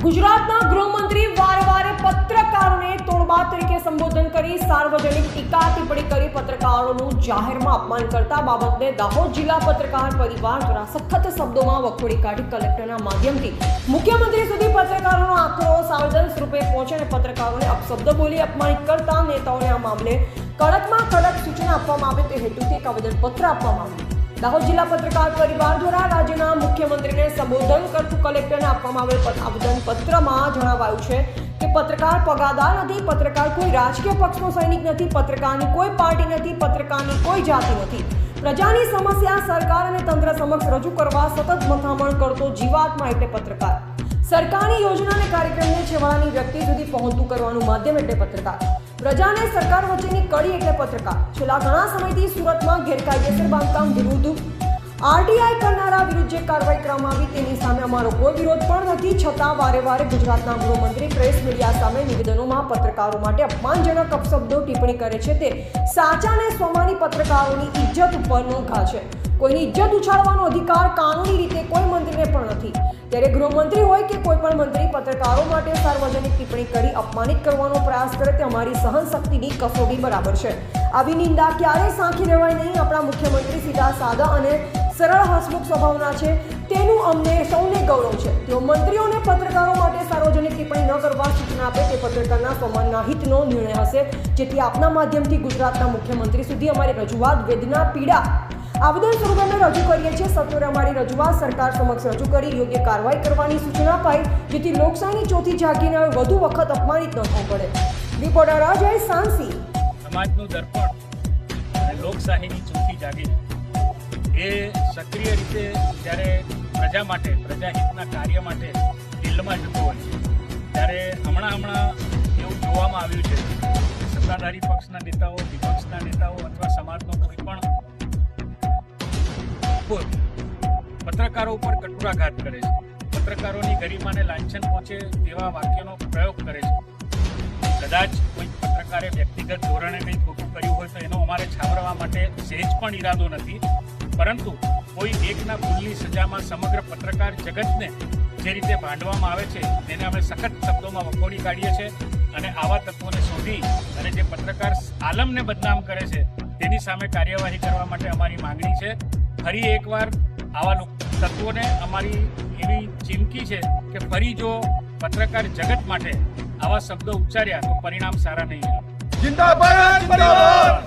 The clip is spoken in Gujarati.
ગુજરાતના ગૃહમંત્રી વારે વારે પત્રકારોને તોડબા તરીકે સંબોધન કરી સાર્વજનિક ટીકા ટિપ્પણી કરી પત્રકારોનું જાહેરમાં અપમાન કરતા બાબતને દાહોદ જિલ્લા પત્રકાર પરિવાર દ્વારા સખત શબ્દોમાં વખોડી કાઢી કલેક્ટરના માધ્યમથી. મુખ્યમંત્રી સુધી પત્રકારોનો આક્રોશ આવેદન સ્વરૂપે પહોંચે અને પત્રકારોને અપશબ્દ બોલી અપમાનિત કરતા નેતાઓને આ મામલે કડકમાં કડક સૂચના આપવામાં આવે તે હેતુથી એક આવેદનપત્ર આપવામાં આવ્યું. દાહોદ જિલ્લા પત્રકાર પરિવાર દ્વારા રાજ્યના મુખ્યમંત્રીને સંબોધન કરતું કલેક્ટરને આપવામાં આવેલ આવેદનપત્રમાં જણાવાયું છે કે પત્રકાર પગાદાર નથી, પત્રકાર કોઈ રાજકીય પક્ષનો સૈનિક નથી, પત્રકારની કોઈ પાર્ટી નથી, પત્રકારની કોઈ જાતિ નથી. પ્રજાની સમસ્યા સરકાર અને તંત્ર સમક્ષ રજૂ કરવા સતત મથામણ કરતો જીવાત્મા એટલે પત્રકાર. સરકારની યોજના અને કાર્યક્રમને છેવાડાની વ્યક્તિ સુધી પહોંચતું કરવાનું માધ્યમ એટલે પત્રકાર. પ્રજાને સરકાર વચ્ચેની કડી એટલે પત્રકાર. છેલ્લા ઘણા સમયથી સુરતમાં ગેરકાયદેસર બાંધકામ વિરુદ્ધ આરટીઆઈ કરનારા વિરુદ્ધ જે કાર્યવાહી કરવામાં આવી તેની સામે અમારો કોઈ વિરોધ પણ નથી, છતાં વારે વારે ગુજરાતના ગૃહમંત્રી પ્રેસ મીડિયા સામે નિવેદનોમાં પત્રકારો માટે અપમાનજનક અપશબ્દો ટિપ્પણી કરે છે તે સાચા અને સ્વમાની પત્રકારોની ઇજ્જત ઉપર નોંધા છે. કોઈની ઇજ્જત ઉછાળવાનો અધિકાર કાનૂની રીતે કોઈ મંત્રીને પણ નથી. ત્યારે ગૃહમંત્રી હોય કે કોઈ પણ મંત્રી પત્રકારો માટે સાર્વજનિક ટિપ્પણી કરી અપમાનિત કરવાનો પ્રયાસ કરે તે અમારી સહનશક્તિની કસોટી બરાબર છે. આવી નિંદા ક્યારેય સાંખી રહેવાય નહીં. આપણા મુખ્યમંત્રી સીધા સાદા અને સરળ હસમુખ સ્વભાવના છે. તેનું અમને સૌને ગૌરવ છે. તેઓ મંત્રીઓને પત્રકારો માટે સાર્વજનિક ટિપ્પણી ન કરવા સૂચના આપે તે પત્રકારના સમાનના હિતનો નિર્ણય હશે. જેથી આપના માધ્યમથી ગુજરાતના મુખ્યમંત્રી સુધી અમારી રજૂઆત વેદના, પીડા આવેદન સ્વરૂપે રજૂ કરીએ છીએ. સત્વરે અમારી રજૂઆત સરકાર સમક્ષ રજૂ કરી યોગ્ય કાર્યવાહી કરવાની સૂચના અપાઈ, જેથી લોકશાહીની ચોથી જાગીને હવે વધુ વખત અપમાનિત ન થવું પડે. રિપોર્ટર અજય સાંસી. સમાજનું દર્પણ લોકશાહીની ચોથી જાગીર એ સક્રિય રીતે જ્યારે પ્રજા માટે, પ્રજાહિતના કાર્ય માટે ફિલ્ડમાં જતો હોય છે. ત્યારે હમણાં હમણાં એવું જોવામાં આવ્યું છે સત્તાધારી પક્ષના નેતાઓ, વિપક્ષના નેતાઓ અથવા સમાજનો કોઈ પણ કોઈ પત્રકારો ઉપર કટુરાઘાત કરે છે. પત્રકારોની ગરિમાને લાંછન પહોંચે તેવા વાક્યનો પ્રયોગ કરે છે. કદાચ કોઈ પત્રકારે વ્યક્તિગત ધોરણે કંઈ ખોટું કર્યું હોય તો એનો અમારે છાપરવા માટે સહેજ પણ ઈરાદો નથી. પરંતુ કોઈ એકના ભૂલની સજામાં સમગ્ર પત્રકાર જગતને જે રીતે ભાંડવામાં આવે છે, તેને અમે સખત શબ્દોમાં વખોડી કાઢીએ છીએ અને આવા તત્વોને શોધી અને જે પત્રકાર આલમને બદનામ કરે છે, તેની સામે કાર્યવાહી કરવા માટે અમારી માંગણી છે. ફરી એકવાર આવા તત્વોને અમારી એવી ચીમકી છે કે ફરી જો પત્રકાર જગત માટે આવા શબ્દો ઉચ્ચાર્યા તો પરિણામ સારા નહીં આવે જિંદાબાદ!